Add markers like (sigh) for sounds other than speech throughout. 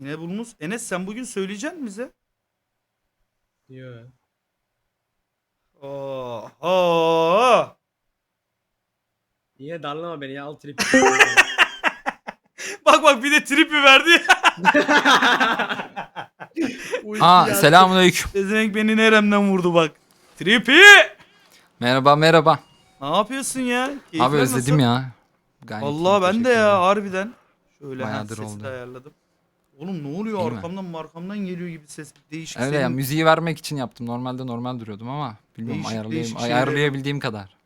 Yine bulmuş. Enes sen bugün söyleyeceksin mi bize? Yo. Oo. Oo. Niye darlama beni ya al trip. (laughs) (laughs) Bak bak bir de trip mi verdi? (laughs) Aa selamünaleyküm. Ezenek beni neremden vurdu bak. Tripi! Merhaba merhaba. Ne yapıyorsun ya? Keyifler Abi özledim nasıl? ya. Gayet Allah iyi, ben de teşekkür ya ederim. harbiden. Şöyle Bayağıdır oldu. ayarladım. Oğlum ne oluyor İyi mi? arkamdan markamdan geliyor gibi ses değişik. Öyle senin- ya müziği vermek için yaptım. Normalde normal duruyordum ama bilmiyorum Değişik, ayarlayayım, değişik şeyler. ayarlayabildiğim kadar.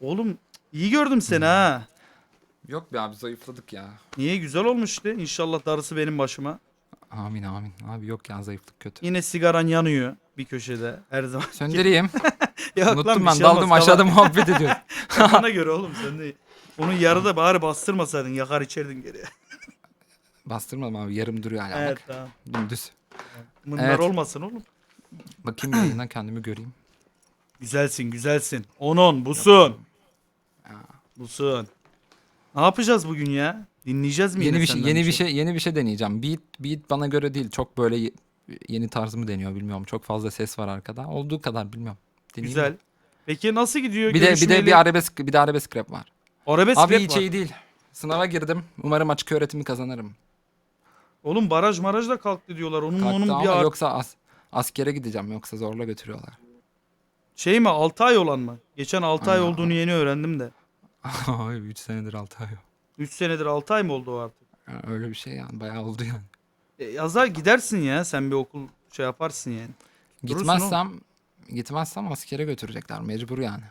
Oğlum iyi gördüm seni Hmm. ha. Yok be abi zayıfladık ya. Niye güzel olmuştu? İnşallah darısı benim başıma. Amin amin. Abi yok ya zayıflık kötü. Yine sigaran yanıyor bir köşede her zaman. Söndüreyim. (laughs) Yok lan, Unuttum bir ben şey daldım aşağıda muhabbet ediyorum. (laughs) Kafana göre oğlum sen de. Onu yarıda bari bastırmasaydın yakar içerdin geriye. Bastırmadım abi yarım duruyor hala evet bak. tamam. Dümdüz. Bunlar Evet. olmasın oğlum. Bakayım yayından kendimi göreyim. (clears throat) Güzelsin güzelsin. 10-10 busun. Busun. Ne yapacağız bugün ya? Dinleyeceğiz mi Yeni yine bir şey senden yeni bir şey yeni bir şey deneyeceğim. Beat beat bana göre değil. Çok böyle ye- yeni tarzımı deniyor bilmiyorum. Çok fazla ses var arkada. Olduğu kadar bilmiyorum. Deneyeyim Güzel. mi? Peki nasıl gidiyor? Bir de bir de bir arabesk bir de arabesk rap var. Arabesk Abi rap hiç var. iyi değil. Sınava girdim. Umarım açık öğretimi kazanırım. Oğlum baraj maraj da kalktı diyorlar. Onun Kalktı onun ama bir ar- yoksa as askere gideceğim yoksa zorla götürüyorlar. şey mi 6 ay olan mı? Geçen 6 ay Aynen. olduğunu yeni öğrendim de. (laughs) Abi 3 senedir 6 ay. 3 senedir 6 ay mı oldu o artık? Yani öyle bir şey yani bayağı oldu yani. E, yazar gidersin ya sen bir okul şey yaparsın yani. Durursun Gitmezsem gitmezsem askere götürecekler mecbur yani.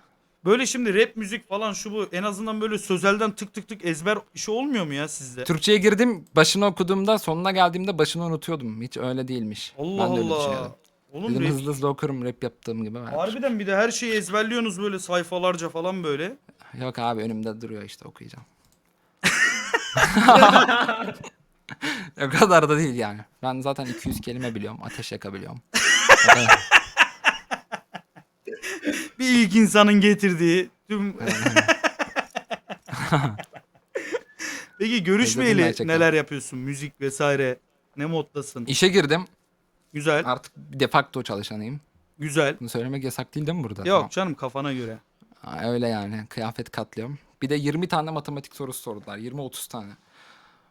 Böyle şimdi rap müzik falan şu bu en azından böyle sözelden tık tık tık ezber işi olmuyor mu ya sizde? Türkçe'ye girdim başını okuduğumda sonuna geldiğimde başını unutuyordum. Hiç öyle değilmiş. Allah ben de öyle Allah. düşünüyordum. Oğlum Dedim rap, hızlı hızlı okurum rap yaptığım gibi. Ben. harbiden bir de her şeyi ezberliyorsunuz böyle sayfalarca falan böyle. Yok abi önümde duruyor işte okuyacağım. (laughs) (laughs) o kadar da değil yani. Ben zaten 200 kelime biliyorum. Ateş yakabiliyorum. O (laughs) kadar. İlk insanın getirdiği tüm... (laughs) Peki görüşmeyeli neler yapıyorsun? Müzik vesaire. Ne moddasın? İşe girdim. Güzel. Artık bir de facto çalışanıyım. Güzel. Bunu söylemek yasak değil değil mi burada? Yok canım kafana göre. Tamam. Ha, öyle yani. Kıyafet katlıyorum. Bir de 20 tane matematik sorusu sordular. 20-30 tane.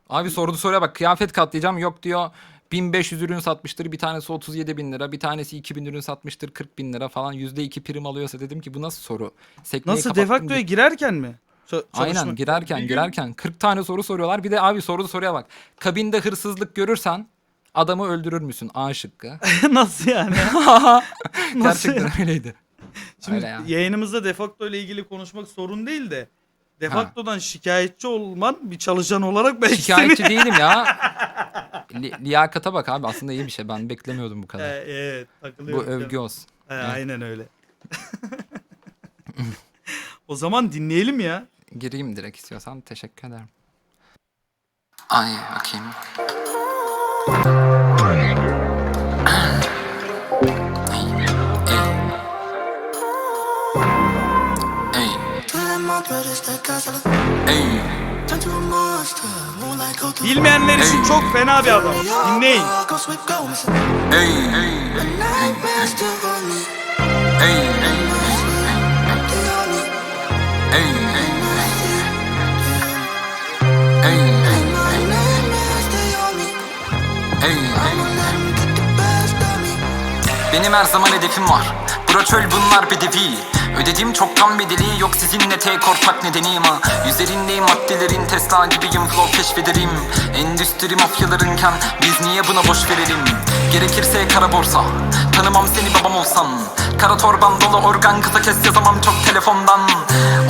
Abi sordu soruya bak. Kıyafet katlayacağım. Yok diyor. 1500 ürün satmıştır. Bir tanesi 37 bin lira. Bir tanesi 2000 ürün satmıştır. 40 bin lira falan. %2 prim alıyorsa dedim ki bu nasıl soru? Sekmeyi Nasıl git- girerken mi? Ç- Aynen girerken Bir girerken 40 tane soru soruyorlar. Bir de abi sordu soruya bak. Kabinde hırsızlık görürsen adamı öldürür müsün? A şıkkı. (laughs) Nasıl yani? (laughs) Nasıl Gerçekten öyleydi. Şimdi Öyle ya. yayınımızda defakto ile ilgili konuşmak sorun değil de defaktodan şikayetçi olman bir çalışan olarak belki Şikayetçi seni... değilim ya. (laughs) Li- liyakata bak abi aslında iyi bir şey. Ben beklemiyordum bu Ee, kadar. evet bu takılıyorum. övgü olsun. Evet. aynen öyle. (laughs) o zaman dinleyelim ya. Gireyim direkt istiyorsan. Teşekkür ederim. Ay bakayım. Ey, ey, ey, Bilmeyenler için hey. çok fena bir adam. Dinleyin. Hey, hey, hey, hey. Benim her zaman hedefim var Bura çöl bunlar bedevi Ödediğim çoktan bedeli yok sizinle tek ortak nedeniyim ha. Üzerindeyim maddelerin Tesla gibiyim flow keşfederim. Endüstri mafyalarınken biz niye buna boş verelim? Gerekirse kara borsa Tanımam seni babam olsan Kara torban dolu organ kısa kes yazamam çok telefondan.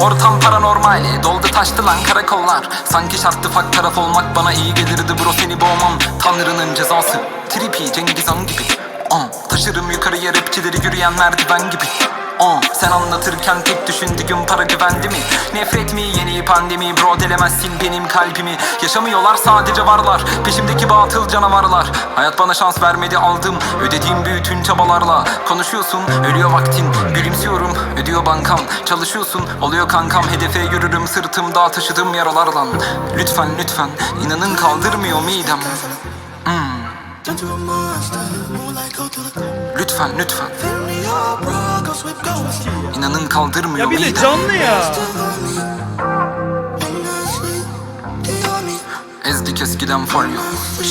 Ortam paranormal doldu taştı lan karakollar. Sanki şarttı fak taraf olmak bana iyi gelirdi bro seni boğmam. Tanrının cezası Trippy Cengiz Han gibi. Ah, taşırım yukarıya rapçileri yürüyen merdiven gibi Ah, sen anlatırken tek düşündüğüm para güvendi mi? Nefret mi? Yeni pandemi bro delemezsin benim kalbimi. Yaşamıyorlar sadece varlar. Peşimdeki batıl canavarlar. Hayat bana şans vermedi aldım. Ödediğim bütün çabalarla. Konuşuyorsun ölüyor vaktin. Gülümsüyorum ödüyor bankam. Çalışıyorsun oluyor kankam. Hedefe yürürüm sırtımda taşıdığım yaralarla Lütfen lütfen inanın kaldırmıyor midem. Hmm. Lütfen lütfen. İnanın kaldırmıyor Ya bir de canlı ya. Ezdik eskiden folyo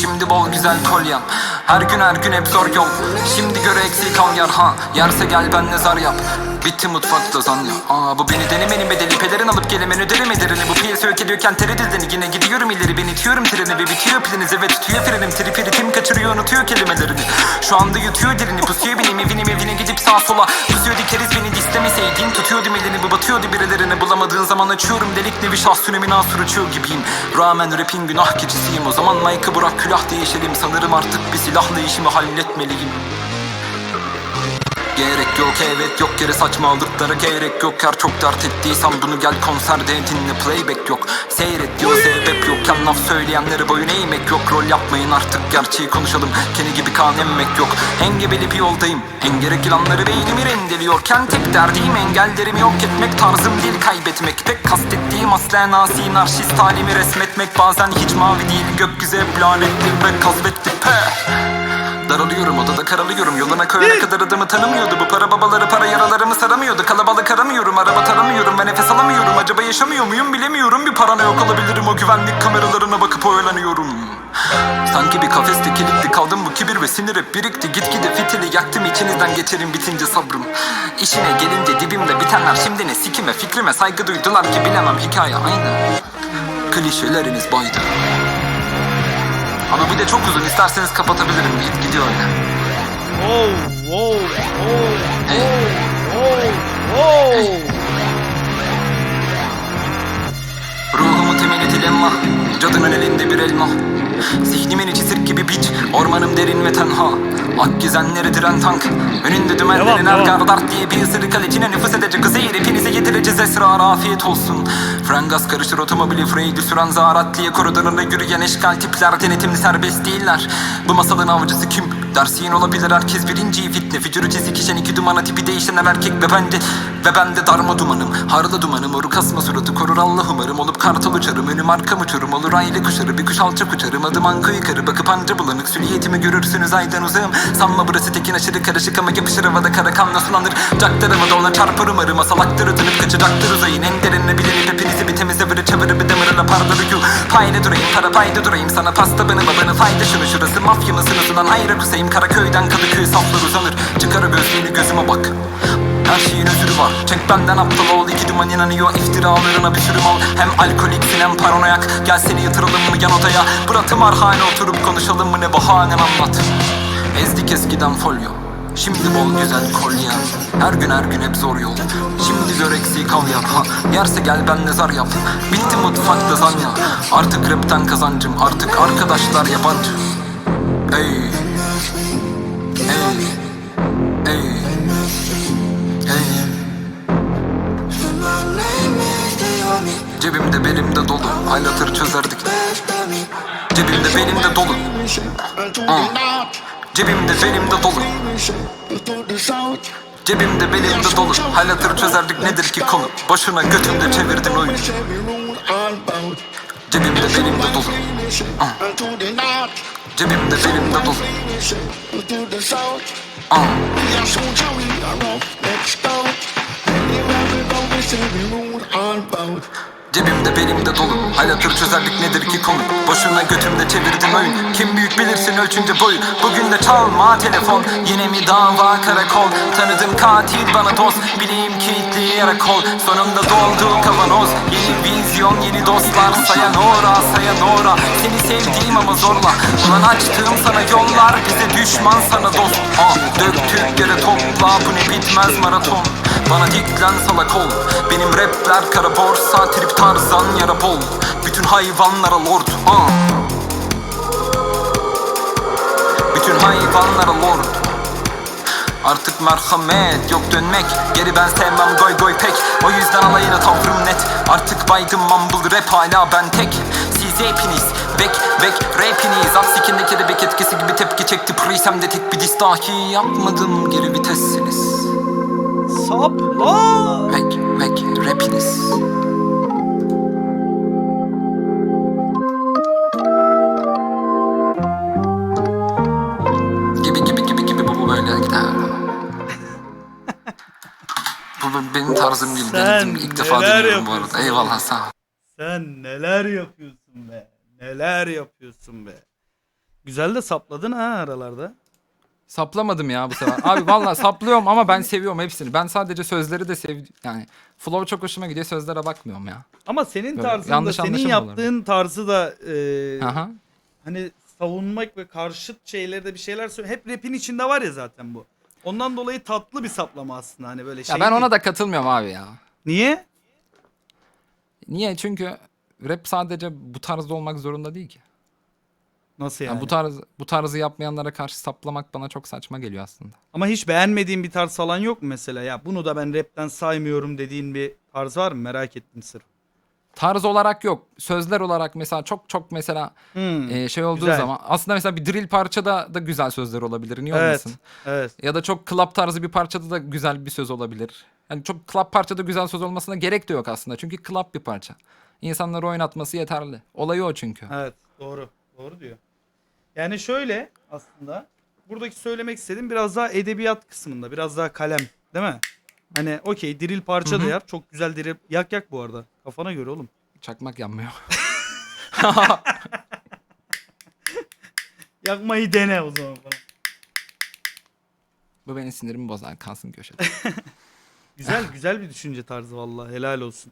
Şimdi bol güzel kolyem Her gün her gün hep zor yol. Şimdi göre eksik al yar ha. Yerse gel benle zar yap. Bitti mutfakta zan ya Aa bu beni denemenin bedeli. Pelerin alıp gelemen öderim ederini Bu piyasa ök ediyorken tere dizini. Yine gidiyorum ileri ben itiyorum treni. Ve bitiyor piliniz evet tutuyor frenim Trip kaçırıyor unutuyor kelimelerini Şu anda yutuyor dilini Pusuyor benim evine evine gidip sağa sola. Pusuyor dikeriz beni distemeseydin Tutuyor elini bu batıyordu birilerine. Bulamadığın zaman açıyorum delik nevi şah sünemi nasur uçuyor gibiyim. Rağmen rapin günah keçisiyim O zaman Mike'ı bırak külah değişelim. Sanırım artık bir silahla işimi halletmeliyim Gerek yok evet yok. Yere saçmalıklara gerek yok. Her çok dert ettiysen bunu gel konserde dinle. Playback yok Seyret diyor sebep yokken laf söyleyenlere boyun eğmek yok. Rol yapmayın artık gerçeği konuşalım. Kendi gibi kan emmek yok. Engebeli bir yoldayım. Engerek yılanları beynimi rendeliyorken Tek derdim engellerimi yok. Etmek Tarzım değil kaybetmek. Pek kastettiğim aslen asi narşist halimi resmetmek. Bazen hiç mavi değil gökyüzü hep ve kazbetti peh Daralıyorum odada karalıyorum. Yoluna koyana kadar adımı tanımıyordu. Bu para babaları para yaralarımı saramıyordu. Kalabalık aramıyorum araba taramıyorum. Ve nefes alamıyorum. Acaba yaşamıyor muyum bilemiyorum. Bir parana yok olabilirim. O güvenlik kameralarına bakıp oyalanıyorum. Sanki bir kafeste kilitli kaldım. Bu kibir ve sinir hep birikti. Gitgide fitili yaktım. İçinizden geçerim bitince sabrım. İşine gelince dibimde bitenler. Şimdi ne sikime fikrime saygı duydular ki bilemem. Hikaye aynı. Klişeleriniz baydı Ama bir de çok uzun isterseniz kapatabilirim Git gidiyor öyle Wow, wow, wow, Hey. wow, wow. Ruhumu temeli dilemma Cadının elinde bir elma. Zihnimin içi sirk gibi biç Ormanım derin ve tenha. Ak gizenleri diren tank Önünde dümenlerin ergar dart diye bir ısırık alecine nüfus edecek. Zehir hepinize getireceğiz esrar afiyet olsun. Frengas karışır otomobili Freydi süren zarat diye koridorunda yürüyen eşkal tipler Denetimli serbest değiller. Bu masalın avcısı kim? Dersin olabilir herkes birinci. Fitne Fücürü çizik işen iki dumana tipi değişen erkek ve bende Ve ben de darma dumanım. Harla dumanım oru kasma suratı korur Allah umarım. Olup kartal uçarım önüm arkam uçarım Olur aile kuşarı. Bir kuş alçak uçarım Adım anka yukarı. Bakıp anca bulanık Süliyetimi görürsünüz aydan uzağım. Sanma burası tekin aşırı karışık ama yapışır havada Kara kanla sulanır Caktır havada ona çarpar umarım Asalaktır ötünüp kaçacaktır uzayın. En derinine bilenip hepinizi bir temize vırı çavırı bir demirine parları yu Payla durayım para payda durayım Sana pasta bana babanı fayda şunu. Şurası Mafya mısınız ulan? Hayra kusayım Karaköy'den Kadıköy saflar uzanır. Çıkar gözlüğünü gözüme bak. Her şeyin özürü var. Çek benden aptal ol iki duman inanıyor. İftiralarına bir sürü mal Hem alkoliksin hem paranoyak. Gel seni yatıralım mı yan odaya? Bırakım arhane oturup konuşalım mı? Ne bahanen anlat. Ezdik eskiden folyo. Şimdi bol güzel kolye. Her gün her gün hep zor yol. Şimdi gör eksiği kal yap. Ha, Yerse gel benle zar yap. Bitti mutfakta zanya. Artık rapten kazancım. Artık arkadaşlar yabancı. Ey Cebimde belimde dolu. Cebimde belimde dolu. Haylatır çözerdik nedir ki konu? Boşuna götümde çevirdin oyunu. Cebimde belimde dolu. Cebimde belimde dolu. Cebimde belimde dolu Hayatır çözerlik nedir ki konu? Boşuna götümde çevirdin oyun. Kim büyük bilirsin ölçünce boyu. Bugün de çalma telefon. Yine mi dava karakol? Tanıdım katil bana dost. Bileyim kilitli yere kol. Sonunda doldu kavanoz. Yeni vizyon yeni dostlar. Sayan ora sayan ora. Seni sevdiğim ama zorla. Ulan açtığım sana yollar. Bize düşman sana dost. Ah, Döktük yere topla. Bu ne bitmez maraton. Bana diklen salak ol. Benim rapler kara borsa Trip tarzan yara bol. Bütün hayvanlara lord ah. Bütün hayvanlara lord. Artık merhamet yok dönmek. Geri ben sevmem goy goy pek. O yüzden alayına tavrım net. Artık baydım mumble rap hala ben tek. Siz hepiniz bek bek rapiniz. Aksikindeki de bek etkisi gibi tepki çekti. Prisemde tek bir diss dahi yapmadım. Geri vitessiniz. Sapla. Vek vek rapiniz bu benim tarzım değil. Sen Denedim ilk defa neler deniyorum bu arada. Eyvallah sağ ol. Sen neler yapıyorsun be? Neler yapıyorsun be? Güzel de sapladın ha aralarda. Saplamadım ya bu sefer. Abi vallahi saplıyorum ama ben seviyorum hepsini. Ben sadece sözleri de sev yani flow çok hoşuma gidiyor sözlere bakmıyorum ya. Ama senin Böyle tarzın da yanlış senin anlaşılma yaptığın tarzı da e, Aha. hani savunmak ve karşıt şeylerde bir şeyler söyle. Hep rap'in içinde var ya zaten bu. Ondan dolayı tatlı bir saplama aslında hani böyle şey. Ya ben ona da katılmıyorum abi ya. Niye? Niye? Çünkü rap sadece bu tarzda olmak zorunda değil ki. Nasıl yani? Yani bu tarz bu tarzı yapmayanlara karşı saplamak bana çok saçma geliyor aslında. Ama hiç beğenmediğin bir tarz falan yok mu mesela? Ya bunu da ben rapten saymıyorum dediğin bir tarz var mı? Merak ettim sırf. Tarz olarak yok. Sözler olarak mesela çok çok mesela Hmm, e, şey olduğu güzel. zaman aslında mesela bir drill parçada da güzel sözler olabilir. Niye Evet. olmasın? Evet. Ya da çok club tarzı bir parçada da güzel bir söz olabilir. Yani çok club parçada güzel söz olmasına gerek de yok aslında. Çünkü club bir parça. İnsanları oynatması yeterli. Olayı o çünkü. Evet doğru. Doğru diyor. Yani şöyle aslında buradaki söylemek istediğim biraz daha edebiyat kısmında biraz daha kalem değil mi? Hani okey diril parça da Hı hı. yap. Çok güzel diril. Yak yak bu arada. Kafana göre oğlum. Çakmak yanmıyor. (laughs) Yakmayı dene o zaman falan. Bu benim sinirimi bozar. Kalsın köşede. (laughs) Güzel güzel bir düşünce tarzı vallahi helal olsun.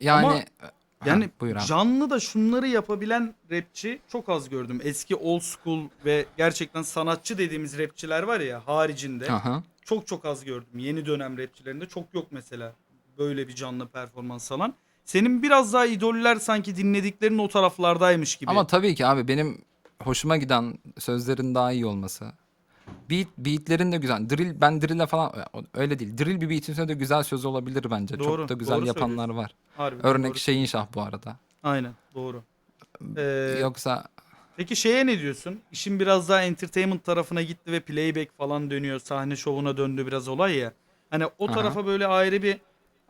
Yani Ama- Ha, Yani buyur abi. canlı da şunları yapabilen rapçi çok az gördüm. Eski old school ve gerçekten sanatçı dediğimiz rapçiler var ya haricinde. Aha. çok çok az gördüm. Yeni dönem rapçilerinde çok yok mesela. Böyle bir canlı performans alan. Senin biraz daha idoller sanki dinlediklerin o taraflardaymış gibi. Ama tabii ki abi benim hoşuma giden sözlerin daha iyi olması. Beat, beatlerin de güzel. Drill, ben drill'e falan öyle değil. Drill bir beat'in üstünde de güzel söz olabilir bence. Doğru, Çok da güzel doğru yapanlar var. Harbiden Örnek doğru. Şeyin Şah bu arada. Aynen doğru. Ee, Yoksa Peki şeye ne diyorsun? İşin biraz daha entertainment tarafına gitti ve playback falan dönüyor. Sahne şovuna döndü biraz olay ya. Hani o Aha. tarafa böyle ayrı bir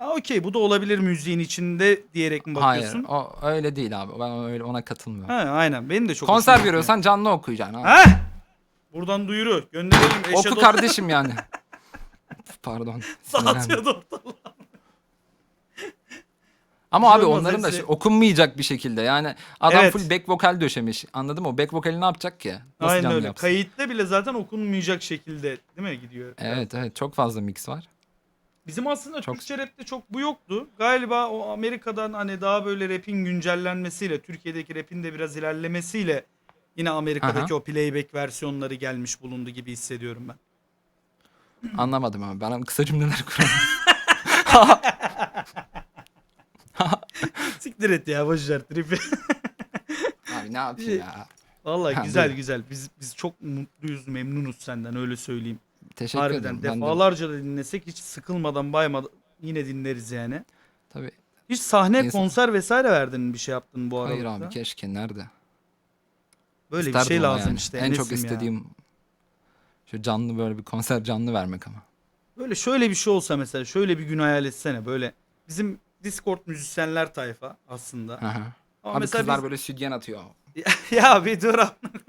Ha okey bu da olabilir müziğin içinde diyerek mi hayır bakıyorsun? o öyle değil abi. Ben öyle ona katılmıyorum. Ha aynen. Benim de çok Konser hoşuma veriyorsan canlı okuyacaksın abi. gitti. Ha? Buradan duyuru. Gönderelim. eşe Oku kardeşim yani. (laughs) Pardon. sinirlendim. Dağıtıyor ortalığı. Ama abi olmaz, onların da hepsi- şey- okunmayacak bir şekilde. Yani adam Evet. full back vokal döşemiş. Anladın mı? O back vokali ne yapacak ki? Nasıl Aynen canlı öyle. yapsın? Kayıtta bile zaten okunmayacak şekilde değil mi gidiyor? Evet evet çok fazla mix var. Bizim aslında Çok- Türkçe rapte çok bu yoktu. Galiba o Amerika'dan hani daha böyle rapin güncellenmesiyle, Türkiye'deki rapin de biraz ilerlemesiyle yine Amerika'daki Aha. o playback versiyonları gelmiş bulundu gibi hissediyorum ben. Anlamadım abi. Bana kısa cümleler (laughs) kuramam. (laughs) Siktir et ya boşver tripi. (laughs) abi ne yapayım ya? Vallahi Ha, güzel güzel. Biz biz çok mutluyuz, memnunuz senden öyle söyleyeyim. Teşekkür Harbiden ederim. Ben de, defalarca da dinlesek hiç sıkılmadan baymadan yine dinleriz yani. tabii. Hiç sahne, İnsan- konser vesaire verdin mi bir şey yaptın bu Hayır aralıkta? abi keşke nerede? Böyle İsterdim bir şey ama lazım yani. işte. En Enes'im çok ya. istediğim şu canlı böyle bir konser canlı vermek ama. Böyle şöyle bir şey olsa mesela şöyle bir gün hayal etsene böyle bizim Discord müzisyenler tayfa aslında. Ama Abi mesela kızlar biz- böyle sütyen atıyor. (laughs) ya bir dur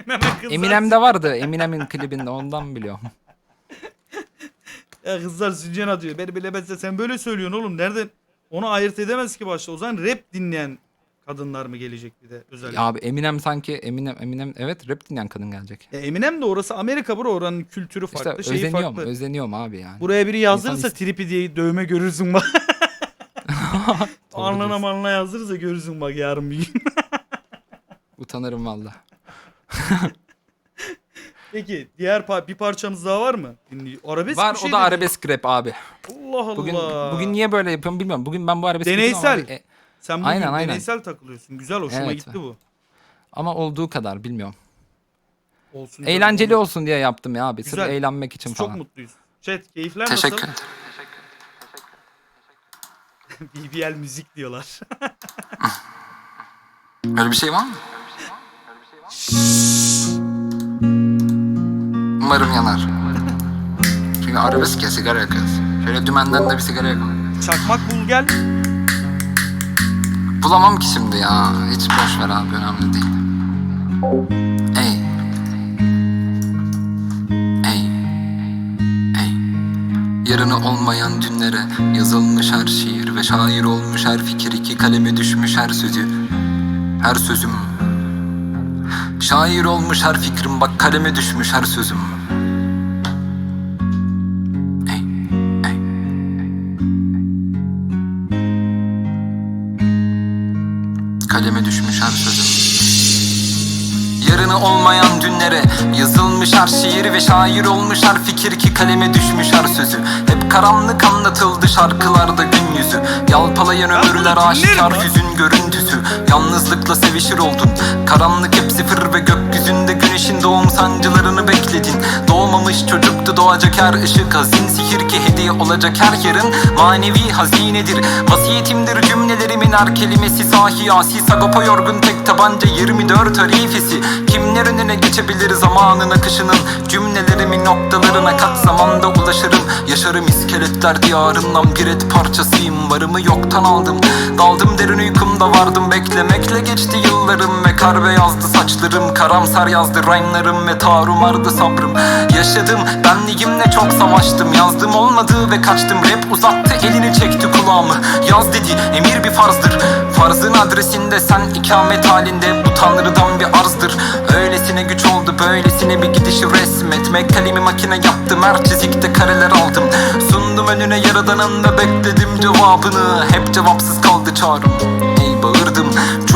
hemen kızlar. Eminem'de vardı. Eminem'in klibinde ondan biliyorum. Ya kızlar sütyen atıyor. Beni bilemezse sen böyle söylüyorsun oğlum. Nereden? Onu ayırt edemez ki başta. O zaman rap dinleyen kadınlar mı gelecek bir de özellikle? Ya abi Eminem sanki Eminem Eminem evet rap dinleyen kadın gelecek. Ya Eminem de orası Amerika bro oranın kültürü İşte farklı, şeyi özeniyorum, farklı. özeniyorum abi yani. Buraya biri yazdırırsa İnsan tripi diye dövme görürsün bak. (laughs) Doğru Alnına diyorsun. malına yazdırırsa görürsün bak yarın bir gün. (laughs) Utanırım valla. (laughs) Peki diğer pa- bir parçamız daha var mı? Dinli- Arabesk Var bir şey o da dedin. arabesk rap abi. Allah Allah. Bugün bugün niye böyle yapıyorum bilmiyorum. Bugün ben bu arabesk yapıyorum Deneysel. ama, e, Sen bugün Aynen, aynen. deneysel takılıyorsun. Güzel hoşuma Evet. gitti bu. ama olduğu kadar bilmiyorum. Olsun. Eğlenceli canım. olsun diye yaptım ya abi. Sırf Güzel. eğlenmek için Biz falan. çok mutluyuz. Chat keyifler Teşekkür nasıl? (laughs) BBL müzik diyorlar. (laughs) Öyle bir şey var mı? Umarım yanar. Çünkü arabesk ya sigara yakıyoruz. Şöyle dümenden de bir sigara yakalım. Çakmak bul gel. Bulamam ki şimdi ya. Hiç boş ver abi önemli değil. Ey. Ey. Yarını olmayan dünlere Yazılmış her şiir ve şair olmuş her fikir iki kaleme düşmüş her sözü Her sözüm Şair olmuş her fikrim bak kaleme düşmüş her sözüm Yarını olmayan dünlere Yazılmış her şiir ve şair olmuş her fikir ki kaleme düşmüş her sözü. Hep karanlık anlatıldı şarkılarda gün yüzü. Yalpalayan ömürler aşikar lan. hüzün görüntüsü. Yalnızlıkla sevişir oldun. Karanlık hep sıfır ve gökyüzünde güneşin doğum çocuktu doğacak her ışık hazin Sihir ki hediye olacak her yarın Manevi hazinedir Vasiyetimdir cümlelerimin her kelimesi. Sahiyasi Sagopa yorgun tek tabanca 24 harifesi Kimler önüne geçebilir zamanın akışının Cümlelerimin noktalarına kat zamanda ulaşırım. Yaşarım iskeletler diyarından bir et parçasıyım. Varımı yoktan aldım. Daldım derin uykumda vardım. Beklemekle geçti yıllarım Ve kar beyazdı saçlarım. Karamsar yazdı rhyme'larım Ve tarumardı sabrım. Yaşadım benliğimle çok savaştım. Yazdım olmadı ve kaçtım. Rap uzattı elini çekti kulağımı. Yaz dedi emir bir farzdır. Farzın adresinde sen ikamet halinde. Bu tanrıdan bir arzdır Öylesine güç oldu böylesine bir gidişi resmetmek. Kalemi makine yaptım her çizikte kareler aldım. Sundum önüne yaradanın ve bekledim cevabını. Hep cevapsız kaldı çağrım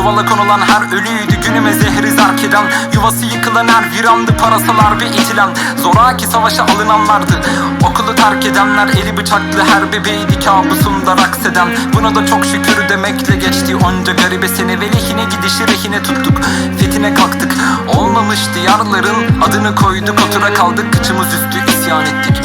Çuvala konulan her ölüydü günüme zehri zerk eden. Yuvası yıkılan her virandı parasalar ve itilen. Zoraki savaşa alınanlardı Okulu terk edenler. Eli bıçaklı her bebeğiydi kabusunda raks eden. Buna da çok şükür demekle geçti onca garibe sene. Ve lehine gidişi rehine tuttuk fethine kalktık. Olmamış diyarların adını koyduk otura kaldık. Kıçımız üstü isyan ettik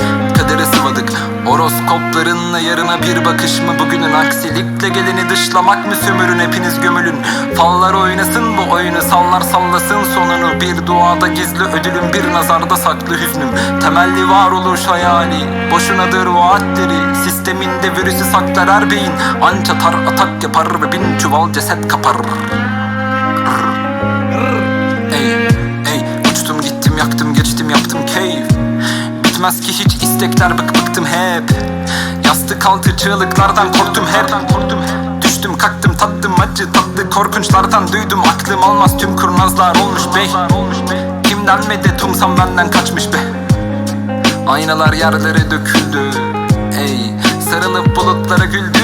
kadere sıvadık. Horoskoplarınla yarına bir bakış mı bugünün? Aksilikle geleni dışlamak mı sömürün? Hepiniz gömülün. Fallar oynasın bu oyunu? Sallar sallasın sonunu. Bir duada gizli ödülüm bir nazarda saklı hüznüm. Temelli varoluş hayali boşunadır vaatleri Sisteminde virüsü saklar her beyin. Anca tar atak yapar ve bin çuval ceset kapar Bitmez ki hiç istekler bık bıktım hep. Yastık altı çığlıklardan korktum hep. Düştüm kalktım tattım acı tatlı korkunçlardan duydum. Aklım almaz tüm kurnazlar olmuş bey. Kimden medet umsam benden kaçmış be. Aynalar yerlere döküldü Ey. Sarılıp bulutlara güldüm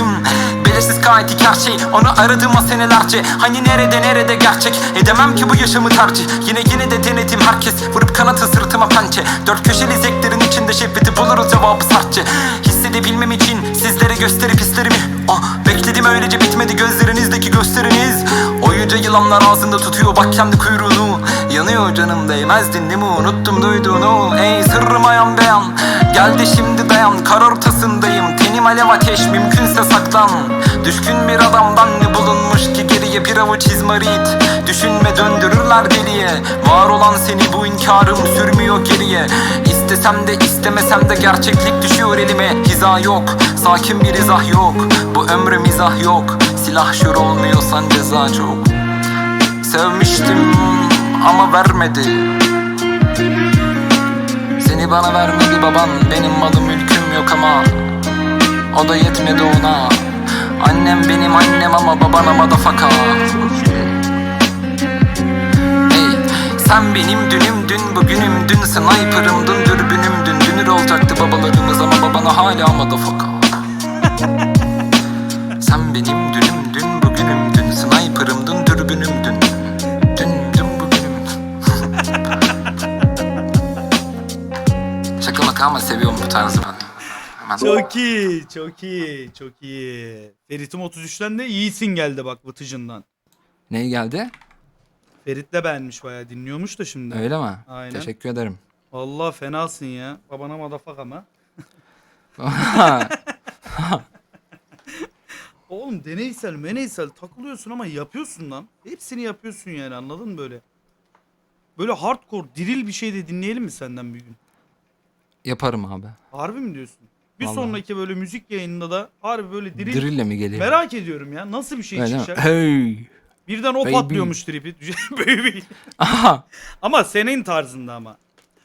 Belirsiz kaydik her şey Onu aradım o senelerce. Hani nerede nerede gerçek? Edemem ki bu yaşamı tercih. Yine yine de denedim herkes. Vurup kanatı sırtıma pençe. Dört köşeli zeklerin içinde şebbeti buluruz cevabı sertçe. Hissedebilmem için sizlere gösterip hislerimi. Ah bekledim öylece bitmedi gözlerinizdeki gösteriniz. Oyunca yılanlar ağzında tutuyor bak kendi kuyruğunu. Yanıyor canım değmezdin değil mi? Unuttum duyduğunu. Ey sırrım ayan beyan. Geldi şimdi dayan. Kar ortasındayım Tenim alev ateş mümkünse saklan. Düşkün bir adamdan ne bulunmuş ki geriye bir avuç izmarit? Düşünme döndürürler deliye Var olan seni bu inkarım sürmüyor geriye. İstesem de istemesem de gerçeklik düşüyor elime. Hiza yok sakin bir izah yok. Bu ömrü mizah yok. Silah şur olmuyorsan ceza çok. Sevmiştim ama vermedi. Seni bana vermedi baban. Benim malım mülküm yok ama O da yetmedi ona. Annem benim annem ama baban ama da faka. Ey sen benim dünümdün bugünümdün Sniper'ımdın dürbünümdün Dünür olacaktı babalarımız ama babana hala ama da faka. Sen benim dünümdün bugünümdün Sniper'ımdın dürbünümdün Dündüm bugünümdün Şaka maka ama seviyorum bu tarzı ben Hemen Çok iyi, çok iyi, çok iyi. Ferit'im 33'ten de iyisin geldi bak Vıtıcın'dan. Ne geldi? Ferit de beğenmiş bayağı dinliyormuş da şimdi. Öyle mi? Aynen. Teşekkür ederim. Allah fenasın ya. Babana madafak ama. (laughs) Oğlum deneysel meneysel takılıyorsun ama yapıyorsun lan. Hepsini yapıyorsun yani anladın mı böyle? Böyle hardcore diril bir şey de dinleyelim mi senden bir gün? Yaparım abi. Harbi mi diyorsun? Bir Vallahi. sonraki böyle müzik yayınında da harbi böyle diril Drill'le mi geliyor? merak ediyorum ya. Nasıl bir şey Öyle mi? çıkacak? Hey. Birden o Baby. patlıyormuş tripi. (laughs) Baby. Aha. ama senin tarzında ama.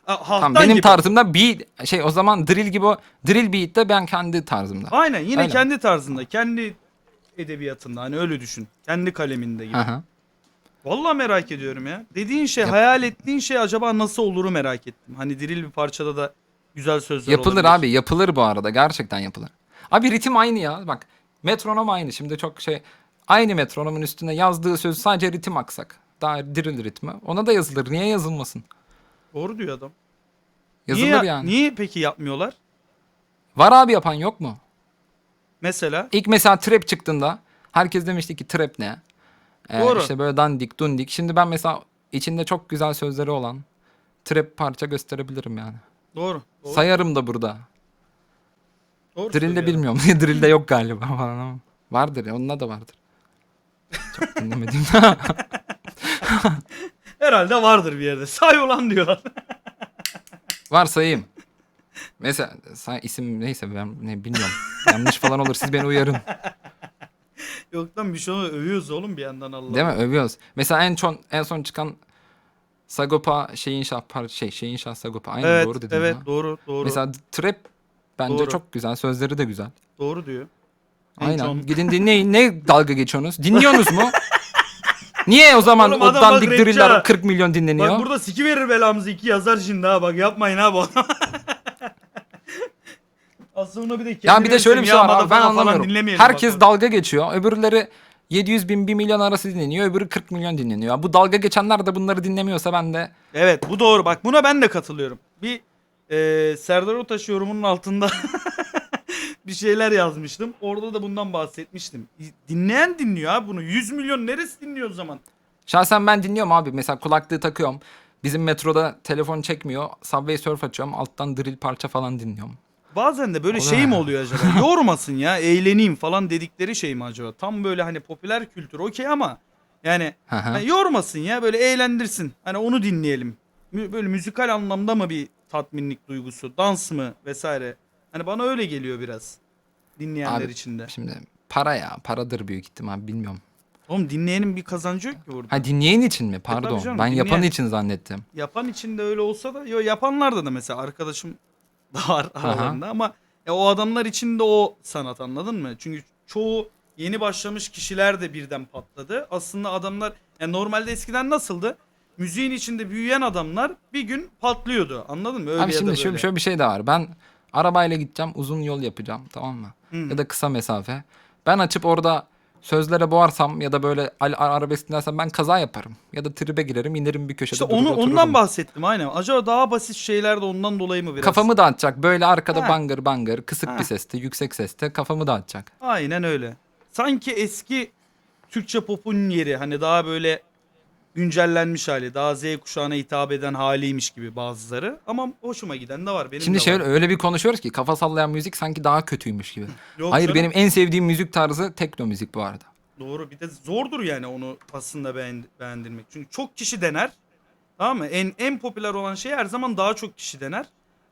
Ha, halktan Tamam, benim gibi. tarzımda beat şey o zaman drill gibi o drill beat'te ben kendi tarzımda. Aynen yine Aynen. kendi tarzında, kendi edebiyatında hani öyle düşün. Kendi kaleminde gibi. Hı. Vallahi merak ediyorum ya. Dediğin şey, Yap- hayal ettiğin şey acaba nasıl oluru merak ettim. Hani diril bir parçada da güzel sözler Yapılır olabilir. abi yapılır bu arada gerçekten yapılır. Abi ritim aynı ya bak metronom aynı şimdi çok şey aynı metronomun üstüne yazdığı söz sadece ritim aksak. Daha drill ritmi ona da yazılır niye yazılmasın? Doğru diyor adam. Yazılır niye, yani. Niye peki yapmıyorlar? Var abi yapan yok mu? Mesela İlk mesela trap çıktığında herkes demişti ki trap ne? Ee, Doğru. İşte böyle dandik dundik. Şimdi ben mesela içinde çok güzel sözleri olan trap parça gösterebilirim yani. Doğru. Doğru. Sayarım da burada. doğru Drill'de söylüyor bilmiyorum. (laughs) Drill'de yok galiba falan ama. Vardır ya onunla da vardır. Çok (laughs) dinlemedim. (laughs) Herhalde vardır bir yerde. Say ulan diyorlar. Var sayayım. Mesela say, isim neyse ben ne bilmiyorum. Yanlış falan olur siz beni uyarın. Yok lan bir şey övüyoruz oğlum bir yandan Allah. Değil mi? Övüyoruz. Mesela en son en son çıkan Sagopa şeyin şah şey şeyin şah Sagopa aynı Evet, doğru dedim evet ya. doğru, doğru. Mesela trap bence Doğru. çok güzel. Sözleri de güzel. Doğru diyor. En Aynen. son- Gidin dinleyin. Ne dalga geçiyorsunuz? Dinliyorsunuz mu? (laughs) Niye o zaman Oğlum o adam bak dandik rapçi driller ha. 40 milyon dinleniyor? Bak burada siki verir belamızı iki yazar şimdi ha bak yapmayın ha bu. Aslında (laughs) bir de Ya bir de şöyle bir şey var abi ben anlamıyorum. Herkes bak. dalga geçiyor. Öbürleri 700 bin 1 milyon arası dinleniyor. Öbürü 40 milyon dinleniyor. Bu dalga geçenler de bunları dinlemiyorsa ben de Evet bu doğru bak buna ben de katılıyorum. Bir e, Serdar Ortaç yorumunun altında (laughs) bir şeyler yazmıştım. Orada da bundan bahsetmiştim. Dinleyen dinliyor ha bunu. 100 milyon neresi dinliyor o zaman? Şahsen ben dinliyorum abi. Mesela kulaklığı takıyorum. Bizim metroda telefon çekmiyor. Subway Surf açıyorum. Alttan drill parça falan dinliyorum. Bazen de böyle şey mi oluyor acaba? (laughs) Yormasın ya eğleneyim falan dedikleri şey mi acaba? Tam böyle hani popüler kültür okey ama yani hani yormasın ya böyle eğlendirsin. Hani onu dinleyelim. Böyle müzikal anlamda mı bir tatminlik duygusu, dans mı vesaire. Hani bana öyle geliyor biraz. Dinleyenler Abi, için de. Şimdi para ya. Paradır büyük ihtimal bilmiyorum. Oğlum dinleyenin bir kazancı yok ki burada. Ha dinleyen için mi? Pardon. tabii canım, ben dinleyen. yapan için zannettim. Yapan için de öyle olsa da yo yapanlarda da mesela arkadaşım (laughs) da var aralarında ama ya o adamlar için de o sanat anladın mı? Çünkü çoğu yeni başlamış kişiler de birden patladı. Aslında adamlar yani normalde eskiden nasıldı? Müziğin içinde büyüyen adamlar bir gün patlıyordu. Anladın mı? Öyle Abi ya da şimdi böyle. şöyle, şöyle bir şey de var. Ben arabayla gideceğim. Uzun yol yapacağım. Tamam mı? Hı. Ya da kısa mesafe. Ben açıp orada sözlere boğarsam ya da böyle arabesk dinlersem ben kaza yaparım. Ya da tribe girerim inerim bir köşede İşte onu otururum. ondan bahsettim aynen. Acaba daha basit şeyler de ondan dolayı mı biraz? Kafamı dağıtacak. Böyle arkada Ha. bangır bangır kısık Ha. bir seste yüksek seste kafamı dağıtacak. Aynen öyle. Sanki eski Türkçe popun yeri hani daha böyle güncellenmiş hali, daha Z kuşağına hitap eden haliymiş gibi bazıları. Ama hoşuma giden de var. Benim Şimdi de şöyle var. öyle bir konuşuyoruz ki kafa sallayan müzik sanki daha kötüymüş gibi. (laughs) Yok Hayır canım, benim en sevdiğim müzik tarzı tekno müzik bu arada. Doğru bir de zordur yani onu aslında beğen, beğendirmek. Çünkü çok kişi dener. Tamam mı? En, en popüler olan şey her zaman daha çok kişi dener.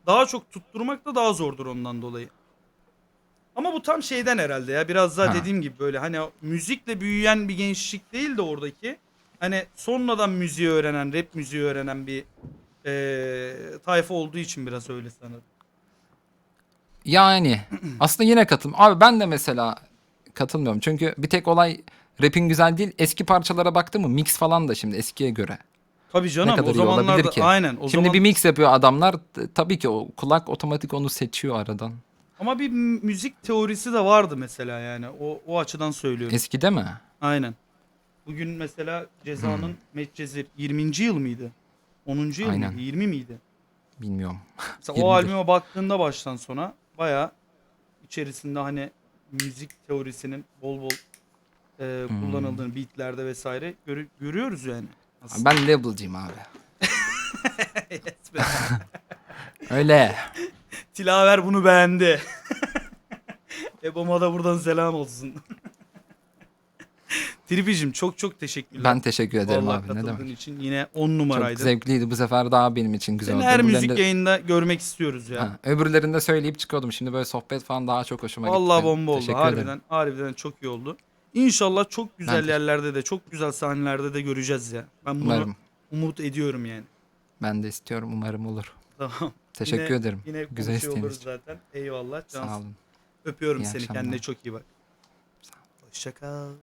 Daha çok tutturmak da daha zordur ondan dolayı. Ama bu tam şeyden herhalde ya. Biraz daha Ha. dediğim gibi böyle hani müzikle büyüyen bir gençlik değil de oradaki. Hani sonradan müziği öğrenen, rap müziği öğrenen bir eee, tayfa olduğu için biraz öyle sanırım. Yani (clears throat) aslında yine katılım. Abi ben de mesela katılmıyorum. Çünkü bir tek olay rapin güzel değil. Eski parçalara baktın mı mix falan da şimdi eskiye göre. Tabii canım kadar o iyi zamanlarda olabilir ki? aynen. O şimdi zaman... bir mix yapıyor adamlar. T- Tabii ki o kulak otomatik onu seçiyor aradan. Ama bir müzik teorisi de vardı mesela yani. O, o açıdan söylüyorum. Eskide mi? Aynen. Bugün mesela cezanın Hmm. Medcezir 20. yıl mıydı? 10. yıl Aynen. mıydı? 20 miydi? Bilmiyorum. Mesela 20'dir. (laughs) o albüme baktığında baştan sona baya içerisinde hani müzik teorisinin bol bol e, Hmm. kullanıldığını beatlerde vesaire görü- görüyoruz yani. Aslında. Ben label'cıyım abi. (laughs) (laughs) Öyle. Tilaver bunu beğendi. Ebom'a da buradan selam olsun. Tripicim çok çok teşekkürler. Ben teşekkür ederim Vallahi abi. Ne katıldığın demek. için yine 10 Çok numaraydı. zevkliydi. Bu sefer daha benim için güzel Seni oldu. her Öbürlerinde- müzik yayında görmek istiyoruz ya. Ha, öbürlerinde söyleyip çıkıyordum. Şimdi böyle sohbet falan daha çok hoşuma gitti. Vallahi bomba oldu. Teşekkür Harbiden, ederim. harbiden çok iyi oldu. İnşallah çok güzel de- yerlerde de, çok güzel sahnelerde de göreceğiz ya. Ben bunu Umarım. umut ediyorum yani. Ben de istiyorum umarım olur. Tamam. (laughs) Teşekkür Yine- ederim. Yine Güzel konuşuyor isteğiniz oluruz için. zaten. Eyvallah. Sağ Cansın. olun. Öpüyorum İyi seni. akşamlar. Kendine çok iyi bak. Hoşça kal.